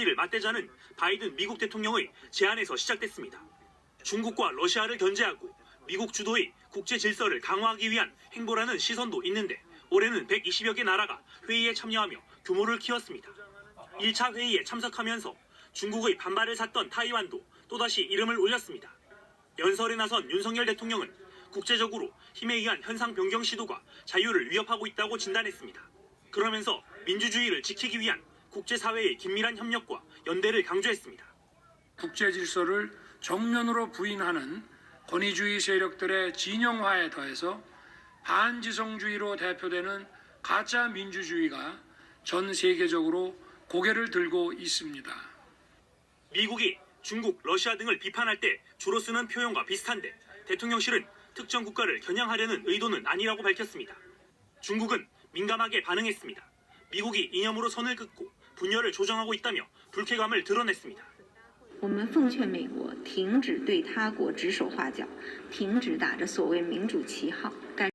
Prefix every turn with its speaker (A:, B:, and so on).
A: 이를 맞대자는 바이든 미국 대통령의 제안에서 시작됐습니다. 중국과 러시아를 견제하고 미국 주도의 국제 질서를 강화하기 위한 행보라는 시선도 있는데 올해는 120여 개 나라가 회의에 참여하며 규모를 키웠습니다. 1차 회의에 참석하면서 중국의 반발을 샀던 타이완도 또다시 이름을 올렸습니다. 연설에 나선 윤석열 대통령은 국제적으로 힘에 의한 현상 변경 시도가 자유를 위협하고 있다고 진단했습니다. 그러면서 민주주의를 지키기 위한 국제사회의 긴밀한 협력과 연대를 강조했습니다.
B: 국제 질서를 정면으로 부인하는 권위주의 세력들의 진영화에 더해서 반지성주의로 대표되는 가짜 민주주의가 전 세계적으로 고개를 들고 있습니다.
A: 미국이 중국, 러시아 등을 비판할 때 주로 쓰는 표현과 비슷한데 대통령실은 특정 국가를 겨냥하려는 의도는 아니라고 밝혔습니다. 중국은 민감하게 반응했습니다. 미국이 이념으로 선을 긋고 분열을 조정하고 있다며 불쾌감을 드러냈습니다.
C: 我们奉劝美国停止对他国指手画脚，停止打着所谓民主旗号干